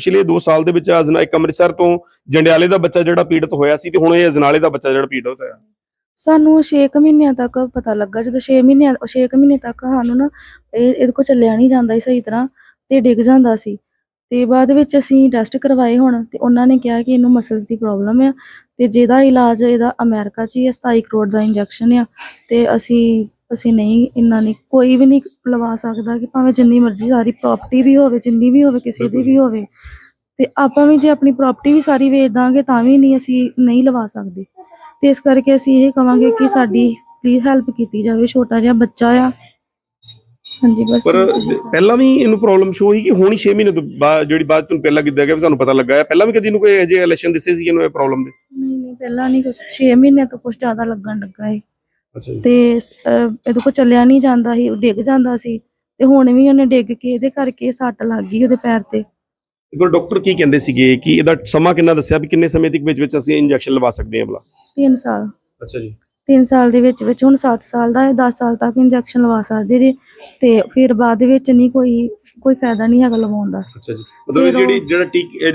ਪਿਛਲੇ 2 ਸਾਲ ਦੇ ਵਿੱਚ ਅਜਨਾ ਇੱਕ ਅੰਮ੍ਰਿਤਸਰ ਤੋਂ ਜੰਡਿਆਲੇ ਦਾ ਬੱਚਾ ਜਿਹੜਾ ਪੀੜਤ ਹੋਇਆ ਸੀ ਤੇ ਹੁਣ ਇਹ ਅਜਨਾਲੇ ਦਾ ਬੱਚਾ ਜਿਹੜਾ ਪੀੜਤ ਹੋਇਆ। ਸਾਨੂੰ 6 ਮਹੀਨਿਆਂ ਤੱਕ ਪਤਾ ਲੱਗਾ, ਜਦੋਂ 6 ਮਹੀਨਿਆਂ 6 ਮਹੀਨੇ ਤੱਕ ਸਾਨੂੰ ਨਾ ਇਹ, ਇਹਦੇ ਕੋਲ ਚੱਲਿਆ ਨਹੀਂ ਜਾਂਦਾ ਸੀ ਸਹੀ ਤਰ੍ਹਾਂ ਤੇ ਡਿੱਗ ਜਾਂਦਾ ਸੀ। ਤੇ ਬਾਅਦ ਵਿੱਚ ਅਸੀਂ ਟੈਸਟ ਕਰਵਾਏ ਹੁਣ ਤੇ ਉਹਨਾਂ ਨੇ ਕਿਹਾ ਕਿ ਇਹਨੂੰ ਮਸਲਸ ਦੀ ਪ੍ਰੋਬਲਮ ਆ ਤੇ ਜਿਹਦਾ ਇਲਾਜ ਇਹਦਾ ਅਮਰੀਕਾ 'ਚ ਹੀ ਹੈ 27 ਕਰੋੜ ਦਾ ਇੰਜੈਕਸ਼ਨ ਆ ਤੇ ਅਸੀਂ ਅਸੀਂ ਨਹੀਂ ਇੰਨਾ ਨਹੀਂ ਕੋਈ ਵੀ ਨਹੀਂ ਲਵਾ ਸਕਦਾ ਕਿ ਭਾਵੇਂ ਜਿੰਨੀ ਮਰਜ਼ੀ ਸਾਰੀ ਪ੍ਰਾਪਰਟੀ ਵੀ ਹੋਵੇ ਜਿੰਨੀ ਵੀ ਹੋਵੇ ਕਿਸੇ ਦੀ ਵੀ ਹੋਵੇ ਤੇ ਆਪਾਂ ਵੀ ਜੇ ਆਪਣੀ ਪ੍ਰਾਪਰਟੀ ਵੀ ਸਾਰੀ ਵੇਚ ਦਾਂਗੇ ਤਾਂ ਵੀ ਨਹੀਂ ਅਸੀਂ ਨਹੀਂ ਲਵਾ ਸਕਦੇ। ਤੇ ਇਸ ਕਰਕੇ ਅਸੀਂ ਇਹ ਕਵਾਂਗੇ ਕਿ ਸਾਡੀ ਪਲੀਜ਼ ਹੈਲਪ ਕੀਤੀ ਜਾਵੇ ਛੋਟਾ ਜਿਹਾ ਬੱਚਾ ਆ। ਹਾਂਜੀ ਬਸ ਪਰ ਪਹਿਲਾਂ ਵੀ ਇਹਨੂੰ ਪ੍ਰੋਬਲਮ ਸ਼ੋ ਹੋਈ ਕਿ ਹੁਣ ਹੀ 6 ਮਹੀਨੇ ਤੋਂ ਬਾਅਦ ਜਿਹੜੀ ਬਾਅਦ ਤੁਹਾਨੂੰ ਪਹਿਲਾਂ ਕਿੱਦਾਂ ਗਿਆ ਵੀ ਤੁਹਾਨੂੰ ਪਤਾ ਲੱਗਾ ਹੈ। ਪਹਿਲਾਂ ਵੀ ਕਦੀ ਇਹਨੂੰ ਕੋਈ ਅਜੇ ਇਲੈਕਸ਼ਨ ਦਿੱਸੇ ਸੀ ਇਹਨੂੰ ਇਹ ਪ੍ਰੋਬਲਮ ਦੇ? ਨਹੀਂ ਨਹੀਂ ਪਹਿਲਾਂ ਨਹੀਂ ਕੁਝ 6 ਮਹੀਨੇ ਤੋਂ ਕੁਝ ਜ਼ਿਆਦਾ ਲੱਗਣ ਲੱਗਾ ਜੀ ਤੇ ਅਹ, ਇਹਦੇ ਕੋਲ ਚੱਲਿਆ ਨਹੀਂ ਜਾਂਦਾ ਸੀ ਉਹ ਡਿੱਗ ਜਾਂਦਾ ਸੀ ਤੇ ਹੁਣ ਵੀ ਉਹਨੇ ਡਿੱਗ ਕੇ ਇਹਦੇ ਕਰਕੇ ਸੱਟ ਲੱਗ ਗਈ ਉਹਦੇ ਪੈਰ ਤੇ। ਵਾਰ ਡਾਕਟਰ ਕੀ ਕਹਿੰਦੇ ਸੀਗੇ ਕਿ ਇਹਦਾ ਸਮਾਂ ਕਿੰਨਾ ਦੱਸਿਆ ਵੀ ਕਿੰਨੇ ਸਮੇਂ ਤੱਕ ਵਿੱਚ ਵਿੱਚ ਅਸੀਂ ਇੰਜੈਕਸ਼ਨ ਲਵਾ ਸਕਦੇ ਹਾਂ ਭਲਾ? 3 ਸਾਲ। ਅੱਛਾ ਜੀ। 3 ਸਾਲ ਦੇ ਵਿੱਚ ਵਿੱਚ ਹੁਣ 7 ਸਾਲ ਦਾ ਹੈ 10 ਸਾਲ ਤੱਕ ਇੰਜੈਕਸ਼ਨ ਲਵਾ ਸਕਦੇ ਜੇ ਤੇ ਫਿਰ ਬਾਅਦ ਵਿੱਚ ਨਹੀਂ ਕੋਈ ਕੋਈ ਫਾਇਦਾ ਨਹੀਂ ਹੈਗਾ ਲਵਾਉਣ ਦਾ। ਅੱਛਾ ਜੀ। ਮਤਲਬ ਇਹ ਫਿਰ ਉਹ- ਜਿਹੜੀ ਜਿਹੜਾ ਟੀਕ